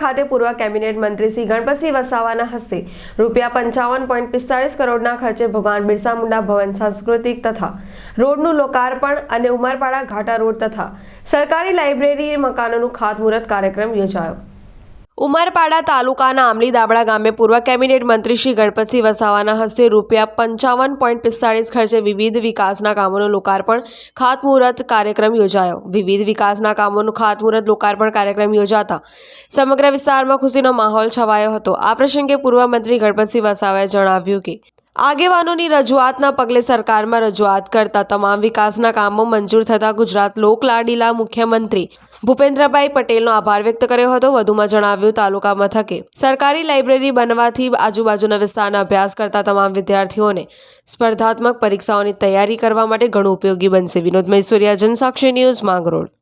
ખાતે પૂર્વ કેબિનેટ મંત્રી શ્રી ગણપતસિંહ વસાવાના હસ્તે રૂપિયા પંચાવન પોઈન્ટ પિસ્તાળીસ કરોડના ખર્ચે ભગવાન બિરસા મુંડા ભવન સાંસ્કૃતિક તથા રોડનું લોકાર્પણ અને ઉમરપાડા ઘાટા રોડ તથા સરકારી લાઇબ્રેરી મકાનોનું ખાતમુહૂર્ત કાર્યક્રમ યોજાયો. ઉમરપાડા તાલુકાના આમલી દાબડા ગામે પૂર્વ કેબિનેટ મંત્રી શ્રી ગણપતસિંહ વસાવાના હસ્તે રૂપિયા પંચાવન પોઈન્ટ પિસ્તાળીસ ખર્ચે વિવિધ વિકાસના કામોનું લોકાર્પણ, ખાતમુહૂર્ત કાર્યક્રમ યોજાયો. વિવિધ વિકાસના કામોનું ખાતમુહૂર્ત, લોકાર્પણ કાર્યક્રમ યોજાતા સમગ્ર વિસ્તારમાં ખુશીનો માહોલ છવાયો હતો. આ પ્રસંગે પૂર્વ મંત્રી ગણપતસિંહ વસાવાએ જણાવ્યું કે આગેવાનોની રજૂઆતના પગલે સરકારમાં રજૂઆત કરતા તમામ વિકાસના કામો મંજૂર થતાં ગુજરાત લોકલાડીલા મુખ્યમંત્રી ભૂપેન્દ્રભાઈ પટેલનો આભાર વ્યક્ત કર્યો હતો. વધુમાં જણાવ્યું, તાલુકા મથકે સરકારી લાઇબ્રેરી બનવાથી આજુબાજુના વિસ્તારના અભ્યાસ કરતા તમામ વિદ્યાર્થીઓને સ્પર્ધાત્મક પરીક્ષાઓની તૈયારી કરવા માટે ઘણું ઉપયોગી બનશે. વિનોદ મૈસુરિયા, જનસાક્ષી ન્યૂઝ, માંગરોળ.